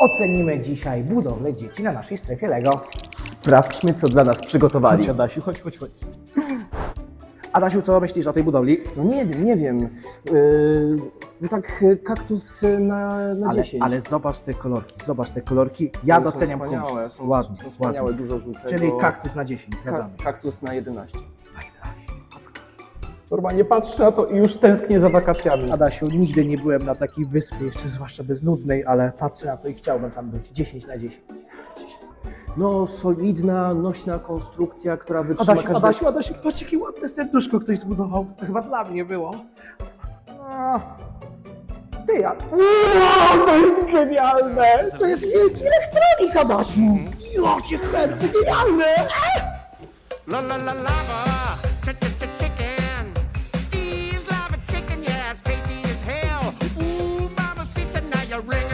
ocenimy dzisiaj budowlę dzieci na naszej strefie LEGO. Sprawdźmy, co dla nas przygotowali. Chodź, Adasiu, chodź, chodź, chodź. Adasiu, co myślisz o tej budowli? No nie wiem, nie wiem. Yy, no tak y, kaktus y, na, na Ale, 10. ale zobacz te kolorki, zobacz te kolorki. Ja One są doceniam wspaniałe. Są, Ładnie, są wspaniałe, ładnie. dużo żółtego. Czyli kaktus na 10, Ka- zgadzamy. kaktus na 11. Normalnie patrzę na to i już tęsknię za wakacjami. Adasiu, nigdy nie byłem na takiej wyspie, jeszcze zwłaszcza beznudnej, ale patrzę na to i chciałbym tam być. 10 na 10. No, solidna, nośna konstrukcja, która wytrzyma Adasiu, każde... Adasiu, Adasiu, patrz jakie ładne serduszko ktoś zbudował. To chyba dla mnie było. A, Ty, ja... Wow, to jest genialne! To jest wielki elektronik, Adasiu! Jo, cię kręcę, genialne! La la la lava. ring.